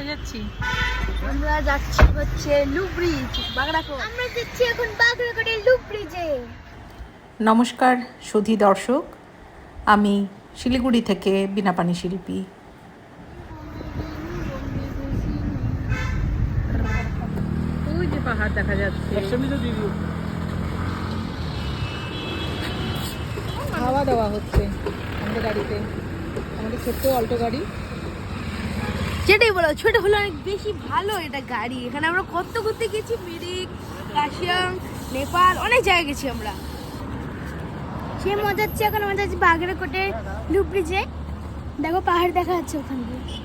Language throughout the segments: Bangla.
কোথায় যাচ্ছি? আমরা যাচ্ছি হচ্ছে লুপ ব্রিজ বাগড়াকোট আমরা যাচ্ছি এখন বাগড়াকোটের ব্রিজে নমস্কার সুধী দর্শক। আমি শিলিগুড়ি থেকে বিনাপানি শিল্পী। ওই যে পাহাড় দেখা যাচ্ছে। খাওয়া দাওয়া হচ্ছে আমাদের গাড়িতে। আমাদের ছোট্ট অল্টো গাড়ি। যেটাই বলো, ছোট হলো অনেক বেশি ভালো এটা গাড়ি। এখানে আমরা কত করতে গেছি, মিরিক, কাশিয়াং, নেপাল, অনেক জায়গায় গেছি আমরা। সে মজা হচ্ছে, এখন আমাদের যাচ্ছি বাগড়াকোটের লুপ ব্রিজে দেখো পাহাড় দেখা যাচ্ছে ওখান দিয়ে কি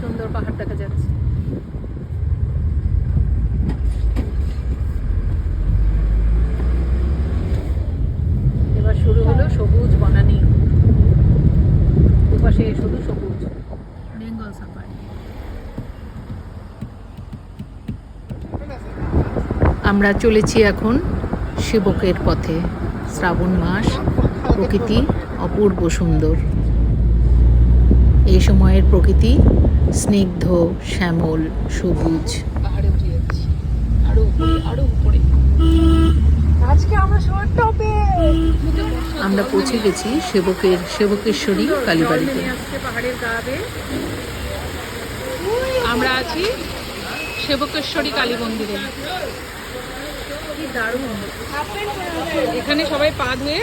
সুন্দর পাহাড় দেখা যাচ্ছে এবার শুরু হলো সবুজ বনানি দুপাশে শুধু সবুজ বেঙ্গল সাফারি আমরা চলেছি এখন সেবকের পথে। শ্রাবণ মাস প্রকৃতি অপূর্ব সুন্দর। এই সময়ের প্রকৃতি স্নিগ্ধ শ্যামল সবুজ। পাহাড়ে আরও উপরে আরও উপরে। আজকে আমরা পৌঁছে গেছি সেবকের সেবকেশ্বরী কালীবাড়িতে। আমরা আছি সেবকেশ্বরী কালী মন্দিরে। কি দারুণ। এখানে সবাই পা ধুয়ে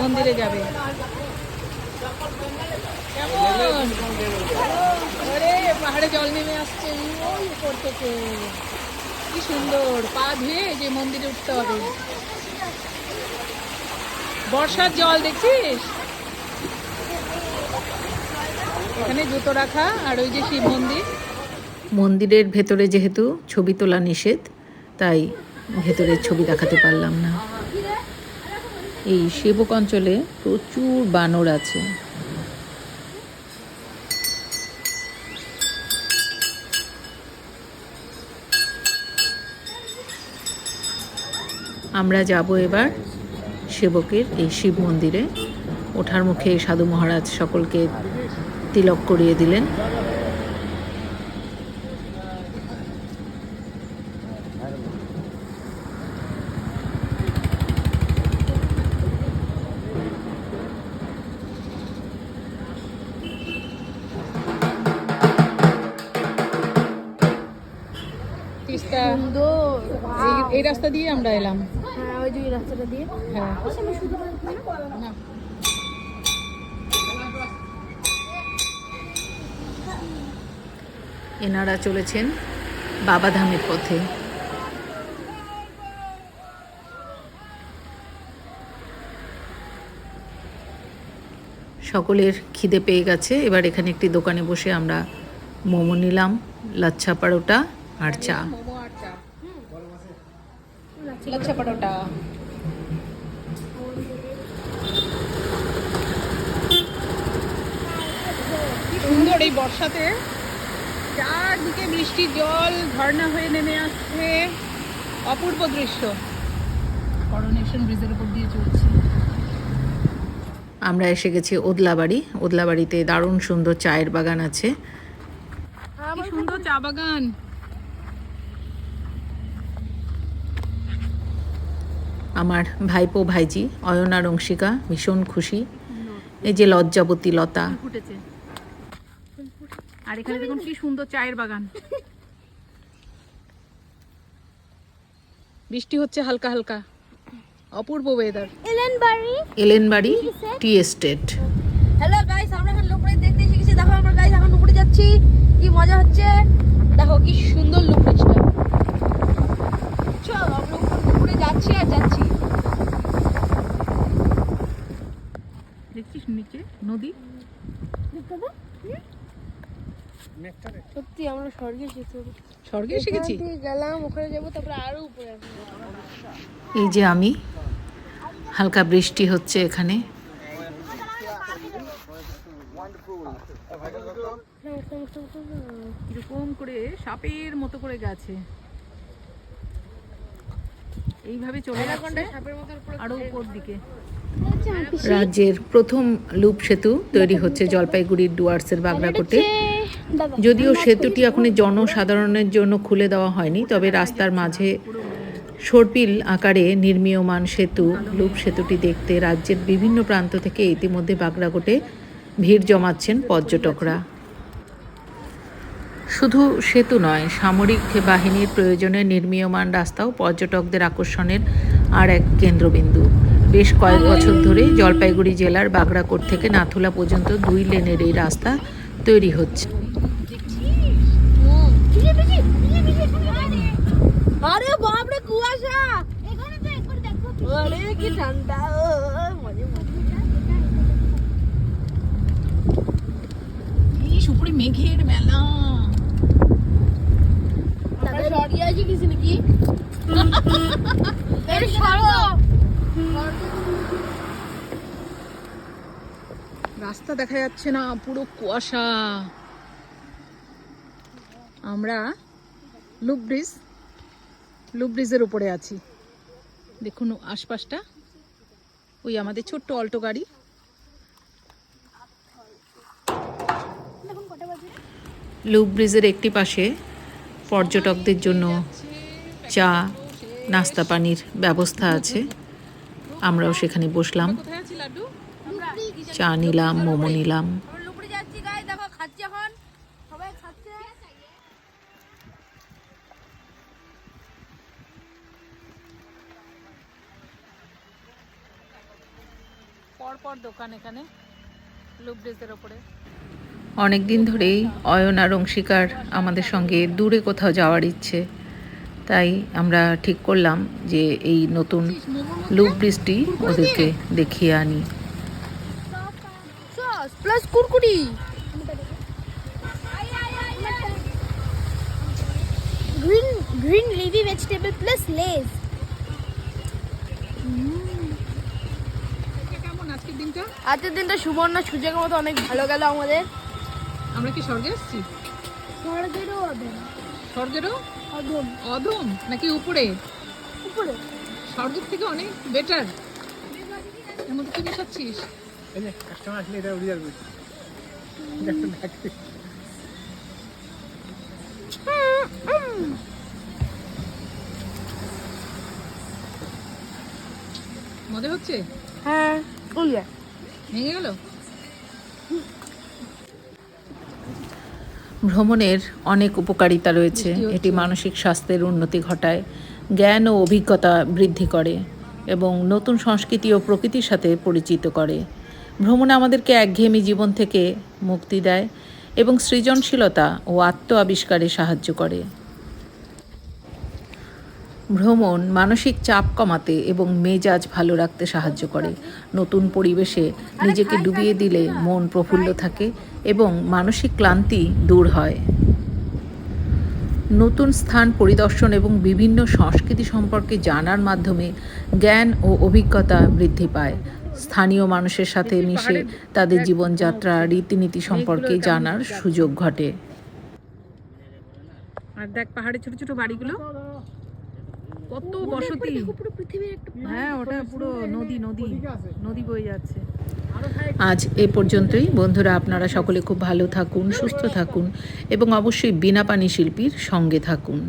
মন্দিরে যাবে। আরে পাহাড়ে জল নেমে আসছে ওই উপর থেকে। কি সুন্দর পা ধুয়ে যে মন্দিরে উঠতে হবে। বর্ষার জল দেখছিস এখানে জুতো রাখা আর ওই যে শিব মন্দির। মন্দিরের ভেতরে যেহেতু ছবি তোলা নিষেধ তাই ভেতরের ছবি দেখাতে পারলাম না। এই সেবক অঞ্চলে প্রচুর বানর আছে। আমরা যাব এবার সেবকের এই শিব মন্দিরে। ওঠার মুখে সাধু মহারাজ সকলকে তিলক করিয়ে দিলেন। সুন্দর। এই- রাস্তা দিয়ে আমরা এলাম। হ্যাঁ ওই দুই রাস্তাটা দিয়ে। হ্যাঁ। না। এনারা চলেছেন বাবাধামের পথে। সকলের খিদে পেয়ে গেছে। এবার এখানে একটি দোকানে বসে আমরা মোমো নিলাম লাচ্ছা পারোটা আর চা। লাচ্ছা পরোটা সুন্দর এই বর্ষাতে চারদিকে বৃষ্টির জল ঝর্ণা হয়ে নেমে আসছে। অপূর্ব দৃশ্য। করোনেশন ব্রিজের উপর দিয়ে চলছি। আমরা এসে গেছি ওদলাবাড়ি। ওদলাবাড়িতে দারুণ সুন্দর চায়ের বাগান আছে। সুন্দর চা বাগান। আমার ভাইপো ভাইজি অয়ন আর অংশিকা ভীষণ খুশি। এই যে লজ্জাবতী লতা। আর এখানে দেখুন কি সুন্দর চায়ের বাগান। বৃষ্টি হচ্ছে হালকা হালকা। অপূর্ব weather Ellenbarrie. Ellenbarrie tea estate. Hello guys আমরা এখন লুকড়ে দেখতে এসে গেছি দেখো আমরা গাইস এখন লুকড়ে যাচ্ছি। কি মজা হচ্ছে। দেখো কি সুন্দর লুক ব্রিজটা চল আমরা উপরে যাচ্ছি আর যাচ্ছি দেখছিস নিচে নদী। সত্যি আমরা স্বর্গে স্বর্গে এসে গেছি গেলাম ওখানে যাব তারপরে আরও উপরে এই যে আমি হালকা বৃষ্টি হচ্ছে এখানে। কীরকম করে সাপের মতো করে গেছে। এইভাবে চলে যাচ্ছে। সাপের উপর দিকে। রাজ্যের প্রথম লুপ সেতু তৈরি হচ্ছে জলপাইগুড়ির ডুয়ার্সের বাগড়াকোটে যদিও সেতুটি এখন জনসাধারণের জন্য খুলে দেওয়া হয়নি তবে রাস্তার মাঝে সর্পিল আকারে নির্মীয়মান সেতু লুপ সেতুটি দেখতে রাজ্যের বিভিন্ন প্রান্ত থেকে ইতিমধ্যে বাগড়াকোটে ভিড় জমাচ্ছেন পর্যটকরা। শুধু সেতু নয় সামরিক বাহিনীর প্রয়োজনে নির্মীয়মান রাস্তাও পর্যটকদের আকর্ষণের আর এক কেন্দ্রবিন্দু। বেশ কয়েক বছর ধরে জলপাইগুড়ি জেলার বাগড়াকোট থেকে নাথুলা পর্যন্ত দুই লেনের এই রাস্তা তৈরি হচ্ছে। আরে বাপরে কুয়াশা! এখানে তো একবার দেখো আরে কি ঠান্ডা ও মজা এই সুপুরি মেঘের মেলা। রাস্তা দেখা যাচ্ছে না পুরো কুয়াশা। আমরা লুপ ব্রিজ লুপ ব্রিজের উপরে আছি। দেখুন আশপাশটা। ওই আমাদের ছোট্ট অল্টো গাড়ি। লুপ ব্রিজের একটি পাশে পর্যটকদের জন্য চা, নাস্তা পানির ব্যবস্থা আছে। আমরাও সেখানে বসলাম। চা নিলাম, মোমো নিলাম। আমরা লুপড়ে যাচ্ছি গাই দেখো খাচ্ছে এখন সবাই খাচ্ছে পর পর দোকান এখানে লুপ ড্রেসের ওপরে। অনেক দিন ধরেই অয়ন আর অংশিকার আমাদের সঙ্গে দূরে কোথাও যাওয়ার ইচ্ছে। তাই আমরা ঠিক করলাম যে এই নতুন লুপ বৃষ্টি ওদেরকে দেখিয়ে আনি। সস প্লাস কুরকুরি green green leafy vegetable plus lays কেমন? আজকের দিনটা? আজকের দিনটা সুবর্ণ সুযোগের মতো অনেক ভালো গেল আমাদের। আমরা কি স্বর্গে এসেছি? স্বর্গেরও হবে স্বর্গেরও? অধম। অধম? নাকি উপরে? উপরে। স্বর্গের থেকে অনেক বেটার এর মধ্যে কি মেশাচ্ছিস এই যে কাস্টমার আসলে এটা উড়ে যাবে। মজা হচ্ছে? হ্যাঁ। ভেঙে গেল? ভ্রমণের অনেক উপকারিতা রয়েছে। এটি মানসিক স্বাস্থ্যের উন্নতি ঘটায় জ্ঞান ও অভিজ্ঞতা বৃদ্ধি করে এবং নতুন সংস্কৃতি ও প্রকৃতির সাথে পরিচিত করে। ভ্রমণ আমাদেরকে একঘেয়েমি জীবন থেকে মুক্তি দেয় এবং সৃজনশীলতা ও আত্ম আবিষ্কারে সাহায্য করে। ভ্রমণ মানসিক চাপ কমাতে এবং মেজাজ ভালো রাখতে সাহায্য করে। নতুন পরিবেশে নিজেকে ডুবিয়ে দিলে মন প্রফুল্ল থাকে এবং মানসিক ক্লান্তি দূর হয়। নতুন স্থান পরিদর্শন এবং বিভিন্ন সংস্কৃতি সম্পর্কে জানার মাধ্যমে জ্ঞান ও অভিজ্ঞতা বৃদ্ধি পায়। স্থানীয় মানুষের সাথে মিশে তাদের জীবনযাত্রা, রীতিনীতি সম্পর্কে জানার সুযোগ ঘটে। আর দেখ পাহাড়ে ছোট ছোট বাড়িগুলো। কত বসতি। পুরো পৃথিবীর একটা হ্যাঁ ওটা পুরো নদী নদী। নদী বয়ে যাচ্ছে। আজ এ পর্যন্তই। বন্ধুরা আপনারা সকলে খুব ভালো থাকুন সুস্থ থাকুন এবং অবশ্যই বিনা পানি শিল্পীর সঙ্গে থাকুন।